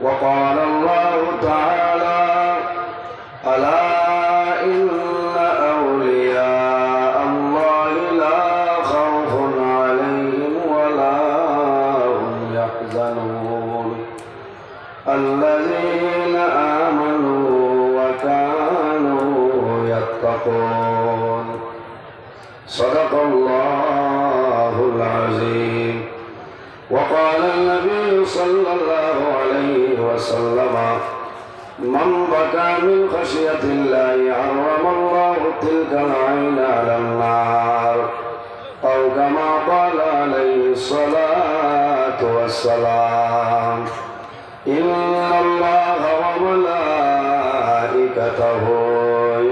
وقال الله تعالى ألا إن أولياء الله لا خوف عليهم ولا هم يحزنون. الذين آمنوا وكانوا يتقون. صدق الله العظيم. وقال النبي صلى الله عليه وسلم. من بكى من خشية الله حرم الله تلك العين على النار. أو كما قال عليه الصلاة والسلام إن الله وملائكته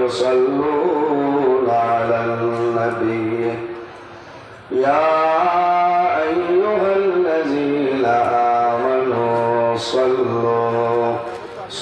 يصلون على النبي. يا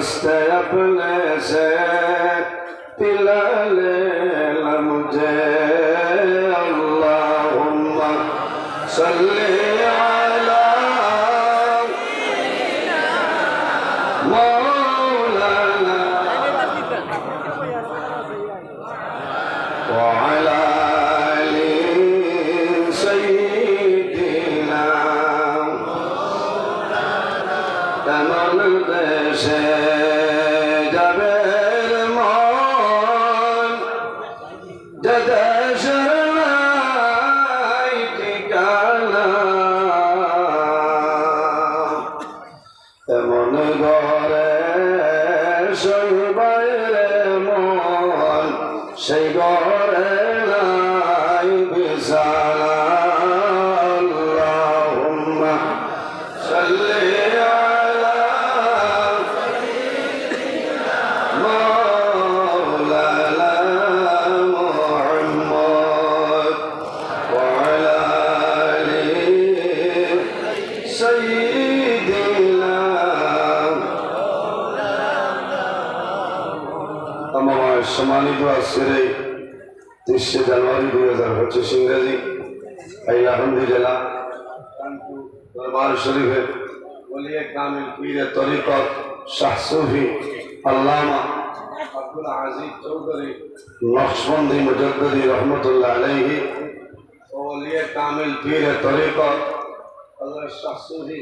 दस्ते अपने से पिला ले मुझे अल्लाहुम्मा सल्ली अला मौलाना वाह ঘরে জানুয়ারি দুই হাজার পঁচিশ ইংরেজি এই আহমদি জেলা কানপুর দরবার শরীফের ওলিয়ে কামিল পীরে তরিকত শাহ সুফি আল্লামা আব্দুল আজিজ চৌধুরী নকশবন্দি মুজদ্দি রহমতুল্লাহ আলাইহি ও ওলিয়ে কামিল পীরে তরিকত আল্লাহ শাহ সুফি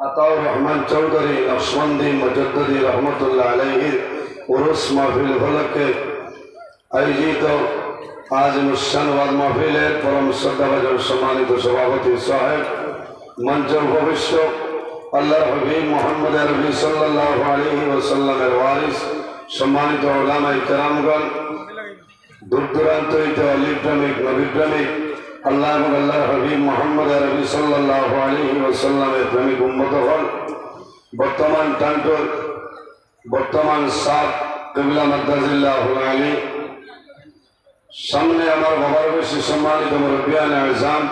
আতাউর রহমান চৌধুরী নকশবন্দি মুজদ্দি রহমতুল্লাহ আলাইহির উরুস মাহফিল হলকে আয়োজিত আজ মুসানবাদ মাহফিলের পরম শ্রদ্ধাভাজন সম্মানিত সভাপতি সাহেব, মঞ্চের ভবিষ্য আল্লাহ হবিব মোহাম্মদ রবি সাল্লাহ আলহি ওসাল্লামের ওয়ারিস, সম্মানিত ওলামাই কেরামগণ দূর দূরান্ত অলিপ্রেমিক নবীপ্রেমিক, আল্লাহ এবং আল্লাহ হবিব মোহাম্মদ রবি সাল্লাহ আলহি ওসাল্লামের প্রেমিক উন্মত হল বর্তমান টান্টোর বর্তমান সাত কবিলা মাদ্দাজিল্লাহ আলী সামনে আমার বাবার বেশি সম্মানিত মুরব্বিয়ান আজাম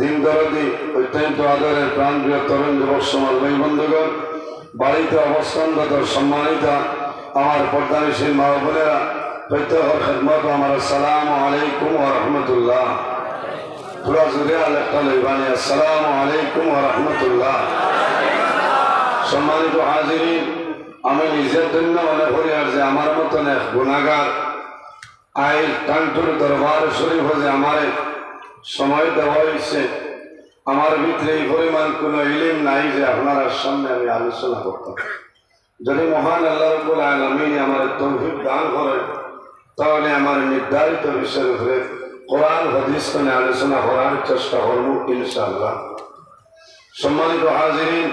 দিন দরদি, অত্যন্ত আদরের প্রাণ প্রিয় তরুণ যুবক সমাজ বন্ধুগণ, বাড়িতে অবস্থানগত সম্মানিত আমার পর্দানিশীল মা বোনেরা প্রত্যেক খেদমত, আমার সালাম আলাইকুম রহমতুল্লাহ। পুরা জুড়ে আলেখা লইবানি আসসালাম আলাইকুম রহমতুল্লাহ। সম্মানিত হাজিরিন, আমি নিজের জন্য মনে করি আর যে আমার মতন এক গুণাগার আই কান্টুর দরবার শরীফ যে আমার সময় দেওয়া হয়েছে আমার ভিতরে এই পরিমাণ কোনো ইলিম নাই যে আপনার সামনে আমি আলোচনা করতাম যদি মহান আল্লাহ রব্বুল আলমিন আমার তৌফিক দান করে তাহলে আমার নির্ধারিত বিষয়ের উপরে কোরআন হাদিস মানে আলোচনা করার চেষ্টা করব ইনশাআল্লাহ সম্মানিত হাজিরিন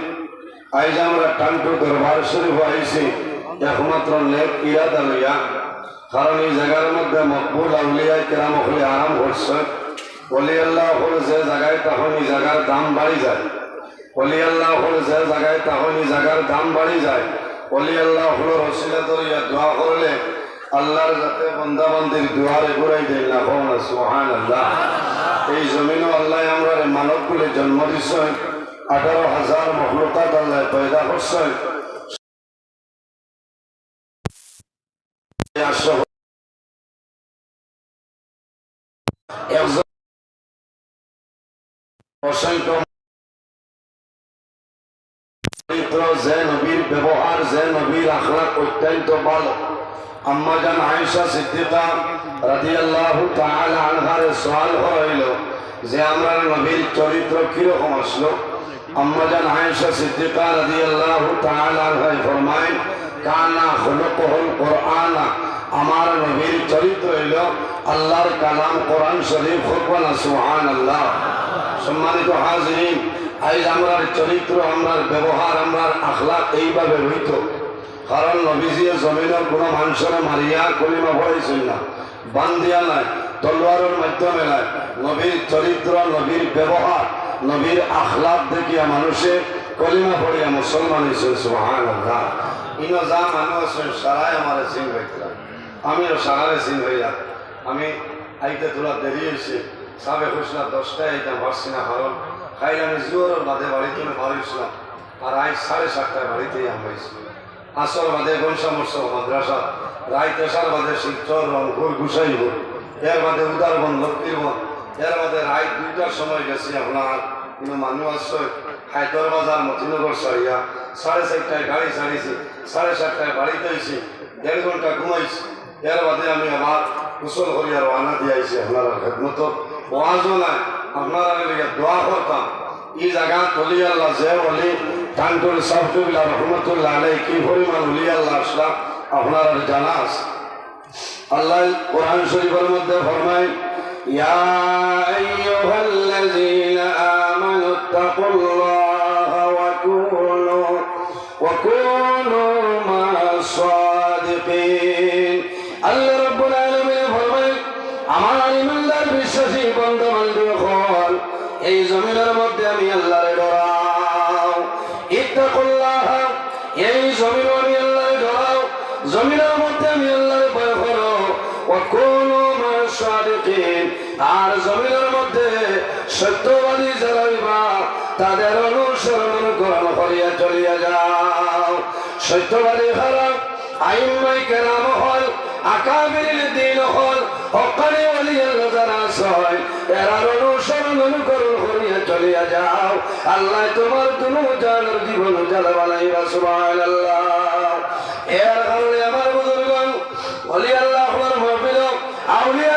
আজ আমরা টান্টু দরবার শরীফ আইছি একমাত্র নেক ইরাদা লইয়া কারণ এই জায়গার মধ্যে মকবুল আউলিয়া কেরাম হলে আরাম করছে। বলি আল্লাহ যে জায়গায় তখন এই জায়গার দাম বাড়ি যায়। বলি আল্লাহ যে জায়গায় তখন এই জায়গার দাম বাড়ি যায়। বলি আল্লাহ হলো রসিলা ধরিয়া দোয়া করলে আল্লাহর যাতে বন্দাবন্দির দুয়ারে ঘুরাই দেয় না হোক না সুহান আল্লাহ এই জমিনও আল্লাহ আমরা মানব বলে জন্ম দিচ্ছেন আঠারো হাজার মখলুকাত আল্লাহ পয়দা করছেন একশো- একজন অসংখ্য যে নবীর ব্যবহার যে নবীর আখলাক অত্যন্ত ভালো আম্মা জান আয়েশা সিদ্দিকা রাদিয়াল্লাহু তাআলা আনহার সওয়াল হইল যে আমরা নবীর চরিত্র কীরকম আসলো? আম্মা জান আয়েশা সিদ্দিকা রাদিয়াল্লাহু তাআলা আনহা ফরমায় কানা খুলুকুল কুরআনা। আমার নবীর চরিত্র হইল আল্লাহর কালাম কোরআন শরীফ হুকমান সুবহানাল্লাহ। সম্মানিত হাজিরিন আজ আমরার চরিত্র, আমরার ব্যবহার, আমরার আখলাক এইভাবে হইত কারণ নবীজিয়ে জমিনের কোনো মানুষের মারিয়া কলিমা পড়াইছিল না বান দিয়া নাই, তলোয়ারের মাধ্যমে নাই। নবীর চরিত্র, নবীর ব্যবহার, নবীর আখলাক দেখিয়া মানুষে কলিমা পড়িয়া মুসলমান হয়েছে সুহান ইনো যা মানুষ সারাই আমার সিং হইছিলাম আমিও সারারে সিং হইয়া আমি আইতে তোলা দেরি হয়েছে সাবে খুশনা দশটায় আইতাম পারছি না, কারণ খাই আমি জোরের বাদে বাড়িতে বাড়িছিলাম আর আজ সাড়ে সাতটায় বাড়িতেই আমি হয়েছি আসর বাদে গনসা মরস মাদ্রাসা। রায় তেসার বাদে শিলচর রংপুর গুসাইপুর এর বাদে উদারবন লক্ষ্মীরবন এর বাদে রায় দুইটার সময় গেছি আপনার, কিন্তু মানুষ আসছে হায়দর বাজার, মতিনগর সারিয়া। সাড়ে চারটায় গাড়ি ছাড়িয়েছি সাড়ে সাতটায় বাড়িতে আইছি, দেড় ঘণ্টা ঘুমাইছি। এর বাদে আমি আবার কুশল করিয়া রওনা দিয়ে আইছি আপনার খেদমত। ওয়াজও নাই আপনারা দোয়া করতাম। এই জায়গা তলি আল্লাহ যে বলি টানকুল সাবতুল্লাহ রহমতুল্লাহ আলাই কি পরিমাণ উলি আল্লাহ আসলাম, আপনার জানা আছে। আল্লাহ কোরআন শরীফের মধ্যে ফরমায় কথা দেখি আর জমিনের মধ্যে সত্যবাদী যারা তাদের অনুসরণ গ্রহণ করিয়া চলিয়া যাও। সত্যবাদী হারা আইমাই কেরাম হল আকাবির দিন হল অকালে অলিয়া যারা সয় এরার অনুসরণ অনুকরণ করিয়া চলিয়া যাও। আল্লাহ তোমার দুনু জানার জীবন জানা বানাইবা সুবাহ এর কারণে আমার বুজুর্গ অলি আল্লাহ আমার মহবিল আউলিয়া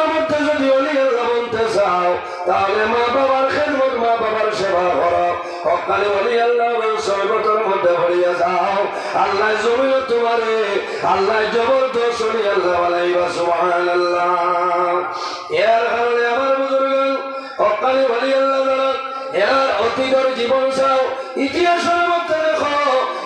তাহলে মা বাবার খেদমত, মা বাবার সেবা করো। সকালে বলি, আল্লাহ সর্বতর মধ্যে ভরিয়া যাও। আল্লাহ জমিও তোমারে, আল্লাহ জবরদস্ত শুনি আল্লাহ আলাইবা সুবহান আল্লাহ এর কারণে আমার বুজুর্গ সকালে বলি, আল্লাহ এর অতীতের জীবন চাও দেখো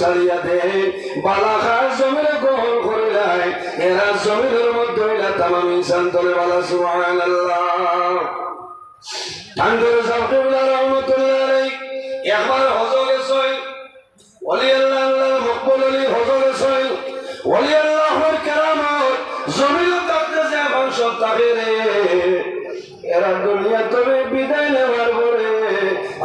ছাড়িয়া দে বালা খার জমিনে গ্রহণ করিলাই এরা মধ্যে হইলা তামাম ইনসান বালা, সুবহানাল্লাহ। ঠান্ডার রহমতুল্লাহ একবার হজ গেছই ওলি আল্লাহ আল্লাহ মকবুল আলী হজর সই ওলি আল্লাহর কেরামত, জমিন থাকতে যে বংশ থাকে রে। এরা দুনিয়া তবে বিদায় নেওয়ার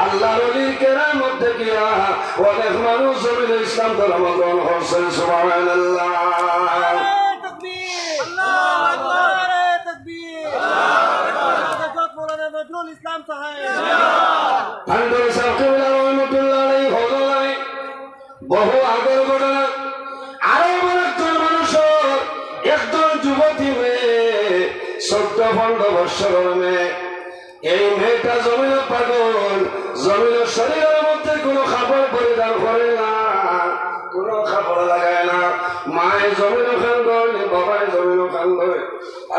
আল্লাহর অলির কেরার মধ্যে গিয়া অনেক মানুষ শরীরে ইসলাম ধর্ম গ্রহণ করছেন, সুবহানাল্লাহ। ইসলাম সাহেব বহু আগের ঘটনা আরব একজন মানুষের, একজন যুবতী মেয়ে চোদ্দ পনেরো বৎসর মেয়ে। এই মেয়েটা জমিন পাগল জমিন শরীরের মধ্যে কোনো খাবার পরিধান করে না। কোনো খাবার লাগায় না। মায়ে জমিন খান গয় বাবায় জমিন খান গয়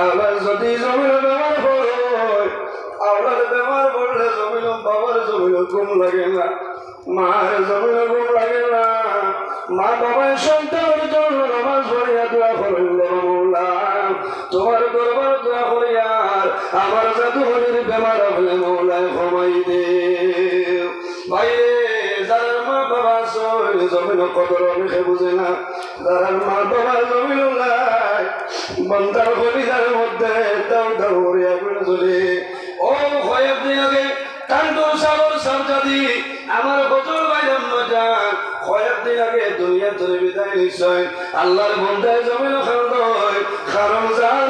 আবার যদি জমিন ব্যবহার হয় আপনার ব্যবহার করলে জমিন, বাবার জমিন ঘুম লাগে না। মায়ের জমিন ঘুম লাগে না। মা বাবার সন্তানের জন্য নামাজ পড়িয়া দোয়া করেন তোমার দরবার দোয়া করিয়ার আমার জাদুঘরের বেমার হলে মৌলায় ক্ষমাই দে। বাইরে যার মা বাবা জমিন কদর অনেকে বুঝে না। যার মা বাবা জমিন নাই বন্দার কলিজার মধ্যে দাও দাও করিয়া করে চলে ও কয়েক আগে কান্দু সাগর সারজাদি, আমার বছর বাইরাম যান কয়েক দিন আগে দুনিয়া ধরে বিদায় নিশ্চয়। আল্লাহর বন্ধায় জমিন খান্দয় কারণ যার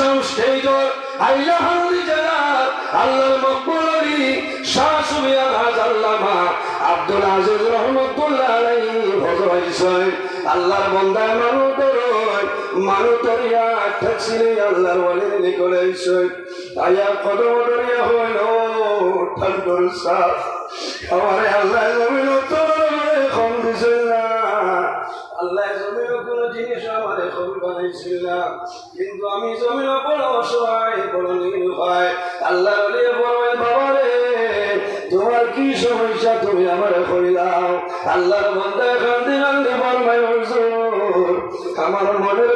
আসাম আল্লাহর মকবুল আব্দুল আল্লাহর বন্দায় মানুতর মানুতরিয়া ঠেকছিলি আল্লাহর ওয়ালির নিকলে আয়া কদম দরিয়া হইল, ঠাকুর সাহ আমারে আল্লাহ জমিন তোর আল্লাহ জমিন কোনো জিনিস আমারে খবর বানাইছিল না কিন্তু আমি বড় অসহায় আল্লাহ বাবা রে, তোমার কি সমস্যা? তুমি আমার কইলাও আল্লাহর বন্দায় কান্দি কান্দি বলবাই আমার মনের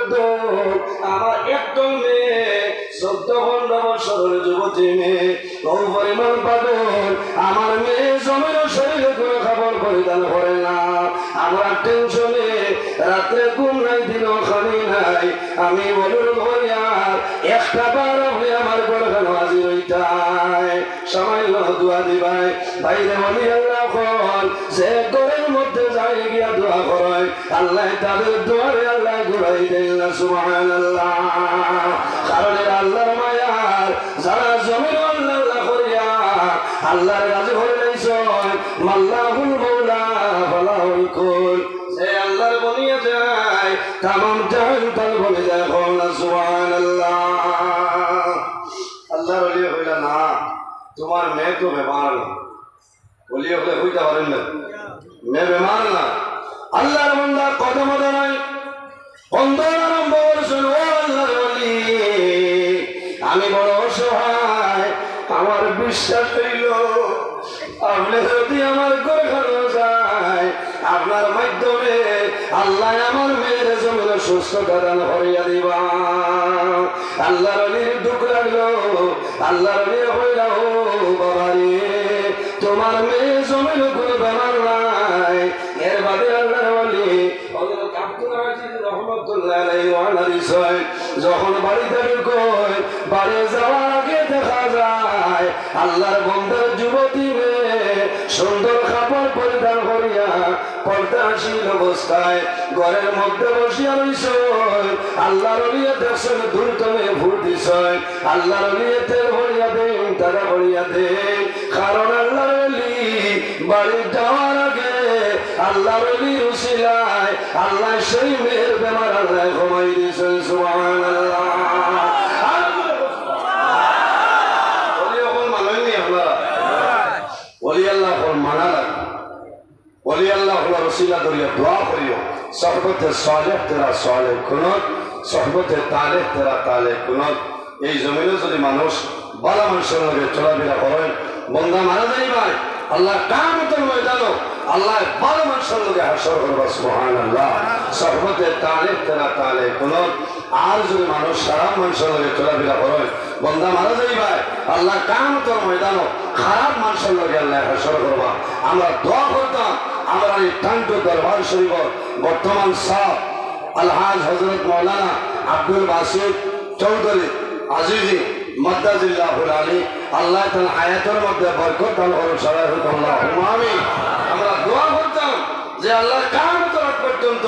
আমার একদম মেয়ে চোদ্দ পনেরো বছরের যুবতী মেয়ে ও পরিমাণ আমার মেয়ে জমির শরীরে কোনো খাবার পরিধান করে না। আমার টেনশনে রাত্রে ঘুম নাই দিন খানি নাই। আমি বলুন ভরিয়ার একটা বার হয়ে আমার ঘরে কেন আজি রইতাই। সামান্য দোয়া দিবাই। বাইরে বলি আল্লাহ কল যে ঘরের মধ্যে যাই গিয়া দোয়া করায় আল্লাহ তাদের দোয়ারে আল্লাহ ঘুরাই দেন না সুবহান আল্লাহ কারণ আল্লাহর মায়ার, যারা আল্লাহ আল্লাহ করিয়া, আল্লাহর তামাম জাহান তার বলে না আল্লাহর ওলিয়ে হইলা না, তোমার মেয়ে তো বেমার না। ওলিয়ে হলে হইতে পারেন না। মেয়ে বেমার না। আল্লাহর বন্দা কদম নাই। বন্ধন আরম্ভ করছেন, ও আল্লাহর ওলি আমি বড় অসহায়, আমার বিশ্বাস হইল আপনি যদি আমার ঘরে আপনার মাধ্যমে আল্লাহ আমার মেয়ের জমিন সুস্থতা দান হইয়া দিবা। আল্লাহর অলির দুঃখ লাগল, আল্লাহর অলি হইল রে তোমার মেয়ে জমিন কোনো বেমার নাই। এর বাদে আল্লাহর অলি যখন বাড়িতে ঢুকোয় বাড়ি যাওয়ার আগে দেখা যায়, আল্লাহর বন্ধের যুবতী মেয়ে সুন্দর কাপড় পরিধান করিয়া পর্দাশীল অবস্থায়। ঘরের মধ্যে বসিয়া রইছ আল্লাহর অলিয়ে দেখছেন দূর তুমি ভুল দিছ আল্লাহর অলিয়ে তেল ভরিয়া দেন টাকা ভরিয়া দে কারণ আল্লাহর অলি বাড়ি যাওয়ার আগে আল্লাহর অলি রুসিলায় আল্লাহ সেই মেয়ের বেমার আল্লাহ ঘুমাই দিয়েছেন সুবহানাল্লাহ অলি এখন মানেননি আপনারা অলি আল্লাহ এখন মানা লাগে অলি আল্লাহ হল রসিলা দরিয়া দোয়া করিও সহবতে সালেহ তেরা সালেহ কুনত সহবতে তালে তেরা তালে কুনত এই জমিনে যদি মানুষ বালা মানুষের লগে চলাফেরা করেন বন্ধা মারা যাই ভাই। আল্লাহ কামতের ময়দানো আল্লাহ ভালো মানুষের লগে হাসর করবা সুহান আল্লাহ সহবতে তালে তেরা তালে কুনত আর যদি মানুষ খারাপ মানুষের লগে চলাফেরা করেন বন্ধা মারা যাই ভাই। আল্লাহ কামতের ময়দানো খারাপ মানুষের লগে আল্লাহ হাসর করবা। আমরা দোয়া করতাম আমরা এই টান্ত দরবার শরীফ বর্তমান সাহ আলহাজ হজরত মৌলানা আব্দুল বাসিদ চৌধুরী আজিজি মদ্দাজিল্লাহুল আলী আল্লাহ তার হায়াতের মধ্যে বরকত দান করুন সবাই আল্লাহ। আমি আমরা দোয়া করতাম যে আল্লাহ কাম তরফ পর্যন্ত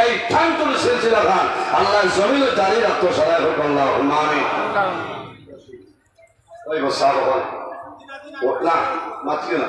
এই ঠান্তুল সিলসিলা খান আল্লাহ জমিন জারি রাখতো সবাই আল্লাহ। আমি ওই বসা না মাতকে না।